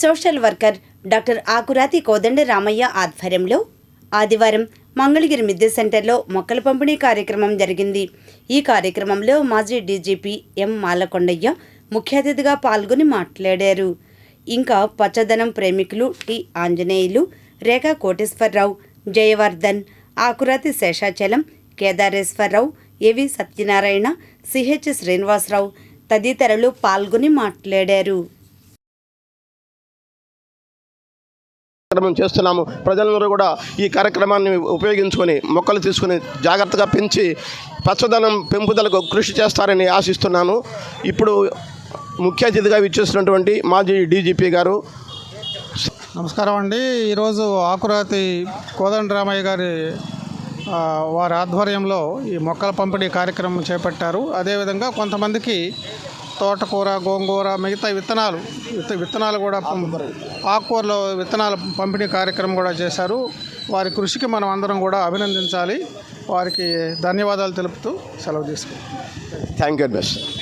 Social worker doctor Akurathi Kodanda Ramayya ఆధ్వర్యంలో ఆదివారం మంగళగిరి మిద్దె సెంటర్లో మొక్కల పంపిణీ కార్యక్రమం జరిగింది. ఈ కార్యక్రమంలో మాజీ డీజీపీ ఎం మాలకొండయ్య ముఖ్య అతిథిగా పాల్గొని మాట్లాడారు. ఇంకా పచ్చదనం ప్రేమికులు T Anjaneyulu Rekha Koteswararao Jayavardhan Akurathi Seshachalam Kedareswararao A V Satyanarayana C H Srinivasarao తదితరులు పాల్గొని మాట్లాడారు. కార్యక్రమం చేస్తున్నాము. ప్రజలందరూ కూడా ఈ కార్యక్రమాన్ని ఉపయోగించుకొని మొక్కలు తీసుకొని జాగ్రత్తగా పెంచి పచ్చదనం పెంపుదలకు కృషి చేస్తారని ఆశిస్తున్నాను. ఇప్పుడు ముఖ్య అతిథిగా విచ్చేసినటువంటి మాజీ డీజీపీ గారు. నమస్కారం అండి. ఈరోజు ఆకురాతి కోదండరామయ్య గారి వారి ఆధ్వర్యంలో ఈ మొక్కల పంపిణీ కార్యక్రమం చేపట్టారు. అదేవిధంగా కొంతమందికి తోటకూర గోంగూర మిగతా విత్తనాలు విత్తనాలు కూడా పం- ఆకుకూరలో విత్తనాల పంపిణీ కార్యక్రమం కూడా చేశారు. వారి కృషికి మనం అందరం కూడా అభినందించాలి. వారికి ధన్యవాదాలు తెలుపుతూ సెలవు తీసుకుంటాం థ్యాంక్ యూ బెస్ట్